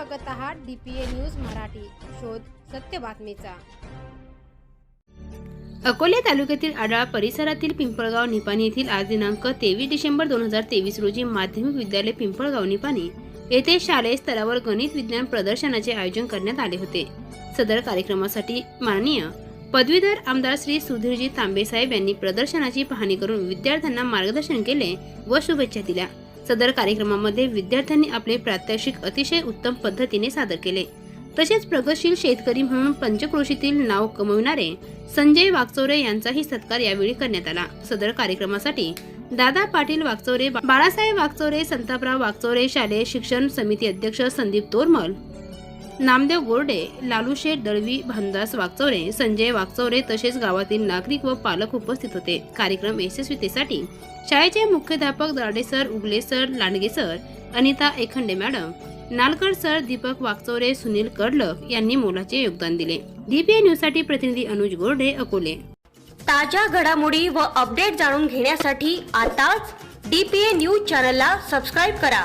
बघत आहात DPA news Marathi. शोध सत्य बातमीचा. अकोले तालुक्यातील आडाळ परिसरातील पिंपळगाव निपाणी येथील आज दिनांक तेवीस डिसेंबर दोन हजार तेवीस रोजी माध्यमिक विद्यालय पिंपळगाव निपाणी येथे शालेय स्तरावर गणित विज्ञान प्रदर्शनाचे आयोजन करण्यात आले होते. सदर कार्यक्रमासाठी माननीय पदवीधर आमदार श्री सुधीरजी तांबेसाहेब यांनी प्रदर्शनाची पाहणी करून विद्यार्थ्यांना मार्गदर्शन केले व शुभेच्छा दिल्या. सदर कार्यक्रमामध्ये विद्यार्थ्यांनी आपले प्रात्यक्षिक अतिशय उत्तम पद्धतीने सादर केले. तसेच प्रगतशील शेतकरी म्हणून पंचक्रोशीतील नाव कमविणारे संजय वागचौरे यांचाही सत्कार यावेळी करण्यात आला. सदर कार्यक्रमासाठी दादा पाटील वागचौरे बाळासाहेब वागचौरे संतापराव वागचौरे शालेय शिक्षण समिती अध्यक्ष संदीप तोरमल नामदेव गोरडे लालूशेठ दळवी भानदास वागचौरे संजय वागचौरे तसेच गावातील नागरिक व पालक उपस्थित होते. कार्यक्रम यशस्वीतेसाठी शाळेचे मुख्याध्यापक Dade sir Ugale sir Landge sir Anita Ekhande madam Nalkar sir Deepak Wagchaure Sunil Kadlak यांनी मोलाचे योगदान दिले. डीपीए न्यूजसाठी प्रतिनिधी अनुज गोरडे अकोले. ताज्या घडामोडी व अपडेट जाणून घेण्यासाठी आताच डीपीए न्यूज चॅनलला सबस्क्राईब करा.